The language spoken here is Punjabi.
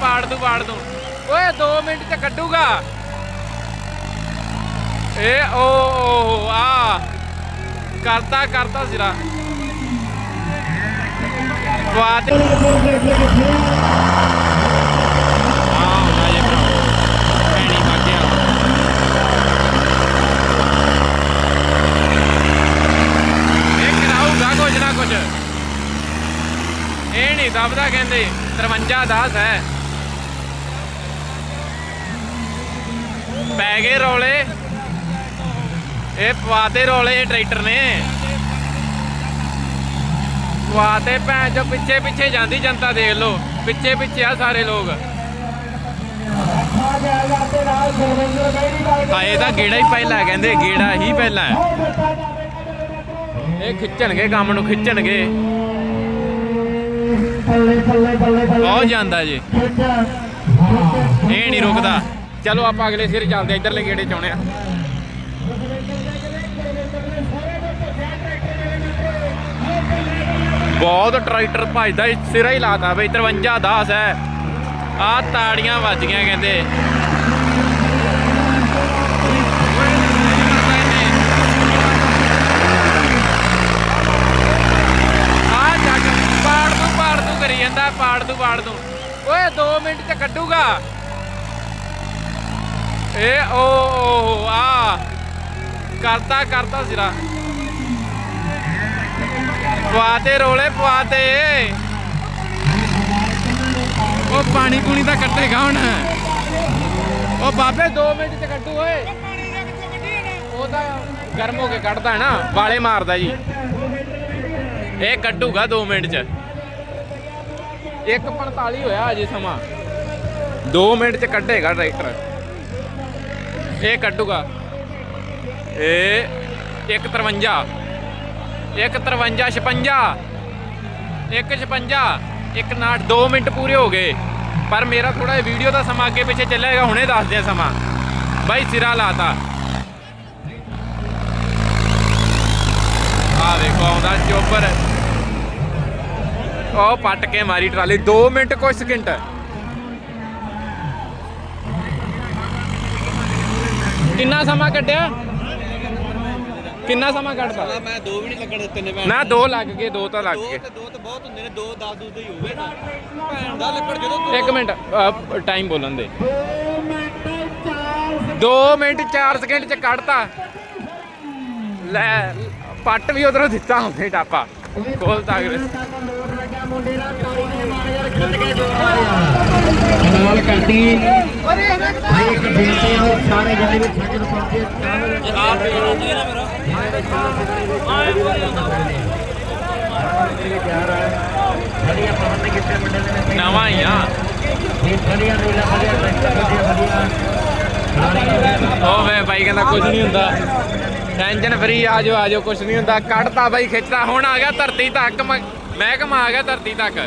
ਪਾੜ ਦੂ ਪਾੜ ਦੂ। ਓਏ 2 ਮਿੰਟ ਚ ਕੱਢੂਗਾ। ਇਹ ਓ ਆ। ਕਰਤਾ ਕਰਤਾ ਸਿਰਾ। ਬਾਤ ਭਰਾ ਪੈਣੀ ਨਾ ਕੁਝ ਇਹ ਨਹੀਂ ਦਬਦਾ ਕਹਿੰਦੇ 53 10 ਹੈ। ਪੈ ਗਏ ਰੌਲੇ। ਇਹ ਪਵਾਤੇ ਰੌਲੇ ਇਹ ਟਰੈਕਟਰ ਨੇ। ਪਵਾਤੇ ਭੈਣ ਜੋ ਪਿੱਛੇ ਪਿੱਛੇ ਜਾਂਦੀ ਜਨਤਾ ਦੇਖ ਲਓ। ਪਿੱਛੇ ਪਿੱਛੇ ਆ ਸਾਰੇ ਲੋਕ। ਹਾਏ ਤਾਂ ਗੇੜਾ ਹੀ ਪਹਿਲਾ ਕਹਿੰਦੇ, ਗੇੜਾ ਹੀ ਪਹਿਲਾ। ਇਹ ਖਿੱਚਣਗੇ, ਕੰਮ ਨੂੰ ਖਿੱਚਣਗੇ। ਬਹੁਤ ਜਾਂਦਾ ਜੀ। ਇਹ ਨਹੀਂ ਰੁਕਦਾ। ਚਲੋ ਆਪਾਂ ਅਗਲੇ ਸਿਰ ਚੱਲਦੇ ਹਾਂ, ਇੱਧਰਲੇ ਗੇੜੇ ਚ ਆਉਣੇ ਆ। ਬਹੁਤ ਟਰੈਕਟਰ ਭਜਦਾ ਸਿਰਾ ਹੀ ਲਾਤਾ ਬਈ 53 10 ਹੈ। ਆ ਤਾੜੀਆਂ ਵੱਜ ਗਈਆਂ ਕਹਿੰਦੇ। ਪਾੜ ਦੂ ਪਾੜ ਦੂ ਕਰੀ ਜਾਂਦਾ ਪਾੜ ਤੂੰ ਪਾੜ ਤੂੰ। ਓਏ 2 ਮਿੰਟ ਚ ਕੱਢੂਗਾ। ਇਹ ਓ ਓ ਆ। ਕਰਤਾ ਕਰਤਾ ਸਿਰਾ। ਪਵਾਤੇ ਰੋਲੇ ਪਵਾਤੇ ਉਹ ਪਾਣੀ ਪੂਣੀ ਤਾਂ ਕੱਟੇਗਾ ਹੁਣ। ਉਹ ਬਾਬੇ 2 ਮਿੰਟ ਚ ਕੱਢੂ, ਓਏ। ਉਹ ਤਾਂ ਗਰਮ ਹੋ ਕੇ ਕੱਢਦਾ ਹੈ ਨਾ, ਵਾਲੇ ਮਾਰਦਾ ਜੀ। ਇਹ ਕੱਢੂਗਾ 2 ਮਿੰਟ ਚ। 1:45 ਹੋਇਆ ਅਜੇ ਸਮਾਂ। 2 ਮਿੰਟ ਚ ਕੱਢੇਗਾ ਟਰੈਕਟਰ। ਇਹ ਕੱਢੂਗਾ। ਇਹ 153 153 56 156 ਇੱਕ ਨਾਟ 2 ਮਿੰਟ ਪੂਰੇ ਹੋ ਗਏ। ਪਰ ਮੇਰਾ ਥੋੜਾ ਵੀਡੀਓ ਦਾ ਸਮਾਂ ਅੱਗੇ ਪਿੱਛੇ ਚੱਲੇਗਾ ਹੁਣੇ ਦੱਸਦੇ ਆ ਸਮਾਂ। ਬਾਈ ਸਿਰਾ ਲਾਤਾ। ਆ ਦੇਖੋ, ਆਉਂਦਾ ਚੋਪਰ ਉਹ ਪੱਟ ਕੇ ਮਾਰੀ ਟਰਾਲੀ। 2 ਮਿੰਟ ਕੁਝ ਸਕਿੰਟ। ਕਿੰਨਾ ਸਮਾਂ ਕੱਢਿਆ? ਕਿੰਨਾ ਸਮਾਂ ਕੱਢਦਾ ਮੈਂ ਦੋ ਵੀ ਨਹੀਂ ਲੱਗਣ ਦਿੱਤੇ ਨੇ ਭੈਣ। ਨਾ ਦੋ ਲੱਗ ਗਏ ਦੋ ਤਾਂ ਲੱਗ ਦੋ ਗਏ। ਤੇ ਦੋ ਤੇ ਬਹੁਤ ਹੁੰਦੇ ਨੇ ਦੋ 10 ਦੂਦ ਹੀ ਹੋਵੇ ਨਾ। ਭੈਣ ਦਾ ਲੱਕੜ ਜਦੋਂ ਤੂੰ ਇੱਕ ਮਿੰਟ ਟਾਈਮ ਬੋਲਣ ਦੇ। 2 ਮਿੰਟ 4 ਸਕਿੰਟ ਚ ਕੱਢਤਾ। ਲੈ ਪੱਟ ਵੀ ਉਧਰੋਂ ਦਿੱਤਾ ਹੁੰਦੇ ਟਾਪਾ। ਕੋਲ ਤੱਕ ਨਾਲ ਕਰਦੀ ਇੱਕ ਬੇਨਤੀ ਹੈ ਸਾਰੇ ਵੀ ਸੱਜਣ ਪਹੁੰਚੇ। ਨਵਾਂ ਹੀ ਆ। ਨੀਲਾ ਉਹ ਵੇ ਬਾਈ ਕਹਿੰਦਾ ਕੁਝ ਨਹੀਂ ਹੁੰਦਾ। ਟੈਨਸ਼ਨ ਫਰੀ ਆ ਜਾਓ ਆ ਜਾਓ ਕੁਝ ਨਹੀਂ ਹੁੰਦਾ। ਕੱਢਤਾ ਬਾਈ ਖਿੱਚਦਾ ਹੁਣ ਆ ਗਿਆ ਧਰਤੀ ਤੱਕ ਮ- ਮਹਿਕਮਾ ਆ ਗਿਆ ਧਰਤੀ ਤੱਕ।